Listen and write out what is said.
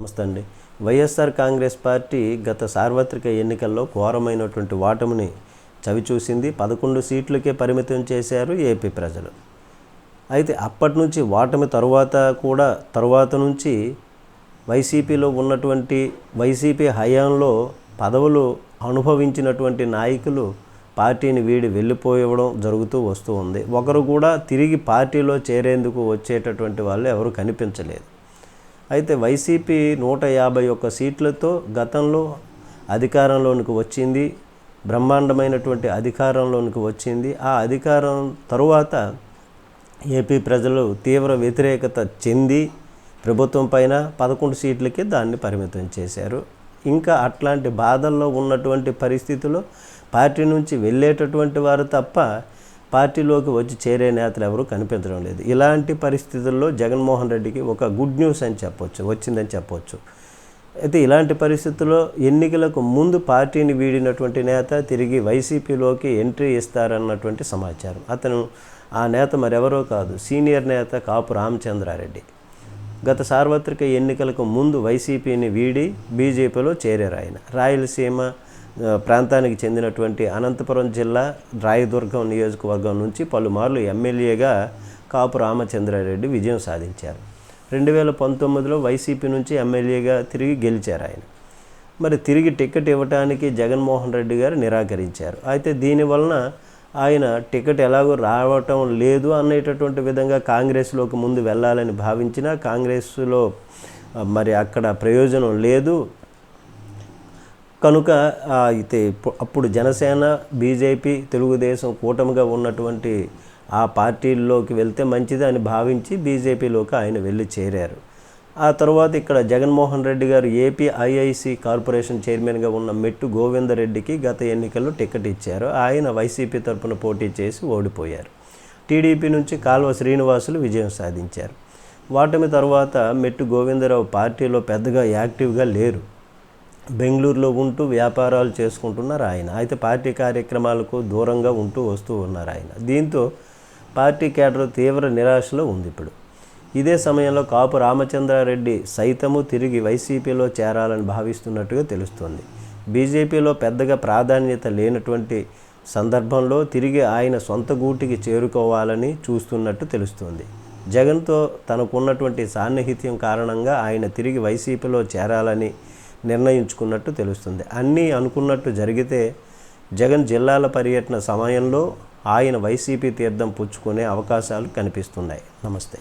నమస్తే అండి. వైఎస్ఆర్ కాంగ్రెస్ పార్టీ గత సార్వత్రిక ఎన్నికల్లో ఘోరమైనటువంటి ఓటమిని చవిచూసింది పదకొండు సీట్లకే పరిమితం చేశారు ఏపీ ప్రజలు. అయితే అప్పటి నుంచి ఓటమి తరువాత కూడా తరువాత నుంచి వైసీపీలో ఉన్నటువంటి వైసీపీ హయాంలో పదవులు అనుభవించినటువంటి నాయకులు పార్టీని వీడి వెళ్ళిపోవడం జరుగుతూ వస్తూ ఉంది. ఒకరు కూడా తిరిగి పార్టీలో చేరేందుకు వచ్చేటటువంటి వాళ్ళు ఎవరు కనిపించలేదు. అయితే వైసీపీ నూట యాభై ఒక్క సీట్లతో గతంలో అధికారంలోనికి వచ్చింది బ్రహ్మాండమైనటువంటి అధికారంలోనికి వచ్చింది. ఆ అధికారం తరువాత ఏపీ ప్రజలు తీవ్ర వ్యతిరేకత చెంది ప్రభుత్వం పైన పదకొండు సీట్లకి దాన్ని పరిమితం చేశారు. ఇంకా అట్లాంటి బాధల్లో ఉన్నటువంటి పరిస్థితిలో పార్టీ నుంచి వెళ్ళేటటువంటి వారు తప్ప పార్టీలోకి వచ్చి చేరే నేతలు ఎవరు కనిపించడం లేదు. ఇలాంటి పరిస్థితుల్లో జగన్మోహన్ రెడ్డికి ఒక గుడ్ న్యూస్ అని చెప్పొచ్చు వచ్చిందని చెప్పొచ్చు. అయితే ఇలాంటి పరిస్థితుల్లో ఎన్నికలకు ముందు పార్టీని వీడినటువంటి నేత తిరిగి వైసీపీలోకి ఎంట్రీ ఇస్తారన్నటువంటి సమాచారం. అతను ఆ నేత మరెవరో కాదు సీనియర్ నేత కాపు రామచంద్రారెడ్డి. గత సార్వత్రిక ఎన్నికలకు ముందు వైసీపీని వీడి బీజేపీలో చేరారు ఆయన. రాయలసీమ ప్రాంతానికి చెందినటువంటి అనంతపురం జిల్లా రాయదుర్గం నియోజకవర్గం నుంచి పలుమార్లు ఎమ్మెల్యేగా కాపు రామచంద్రారెడ్డి విజయం సాధించారు. రెండు వేల పంతొమ్మిదిలో వైసీపీ నుంచి ఎమ్మెల్యేగా తిరిగి గెలిచారు ఆయన. మరి తిరిగి టికెట్ ఇవ్వటానికి జగన్మోహన్ రెడ్డి గారు నిరాకరించారు. అయితే దీనివలన ఆయన టికెట్ ఎలాగో రావటం లేదు అనేటటువంటి విధంగా కాంగ్రెస్లోకి ముందు వెళ్ళాలని భావించినా కాంగ్రెస్లో మరి అక్కడ ప్రయోజనం లేదు. కనుక అయితే అప్పుడు జనసేన బీజేపీ తెలుగుదేశం కూటమిగా ఉన్నటువంటి ఆ పార్టీల్లోకి వెళ్తే మంచిది అని భావించి బీజేపీలోకి ఆయన వెళ్ళి చేరారు. ఆ తర్వాత ఇక్కడ జగన్మోహన్ రెడ్డి గారు ఏపీ ఐఐసి కార్పొరేషన్ చైర్మన్గా ఉన్న మెట్టు గోవిందరెడ్డికి గత ఎన్నికల్లో టికెట్ ఇచ్చారు. ఆయన వైసీపీ తరఫున పోటీ చేసి ఓడిపోయారు. టీడీపీ నుంచి కాల్వ శ్రీనివాసులు విజయం సాధించారు. వాటమి తర్వాత మెట్టు గోవిందరావు పార్టీలో పెద్దగా యాక్టివ్గా లేరు. బెంగళూరులో ఉంటూ వ్యాపారాలు చేసుకుంటున్నారు ఆయన. అయితే పార్టీ కార్యక్రమాలకు దూరంగా ఉంటూ వస్తూ ఉన్నారు ఆయన. దీంతో పార్టీ కేడర్ తీవ్ర నిరాశలో ఉంది ఇప్పుడు. ఇదే సమయంలో కాపు రామచంద్రారెడ్డి సైతము తిరిగి వైసీపీలో చేరాలని భావిస్తున్నట్టుగా తెలుస్తోంది. బీజేపీలో పెద్దగా ప్రాధాన్యత లేనటువంటి సందర్భంలో తిరిగి ఆయన సొంత గూటికి చేరుకోవాలని చూస్తున్నట్టు తెలుస్తోంది. జగన్తో తనకున్నటువంటి సాన్నిహిత్యం కారణంగా ఆయన తిరిగి వైసీపీలో చేరాలని నిర్ణయించుకున్నట్టు తెలుస్తుంది. అన్నీ అనుకున్నట్టు జరిగితే జగన్ జిల్లాల పర్యటన సమయంలో ఆయన వైసీపీ తీర్థం పుచ్చుకునే అవకాశాలు కనిపిస్తున్నాయి. నమస్తే.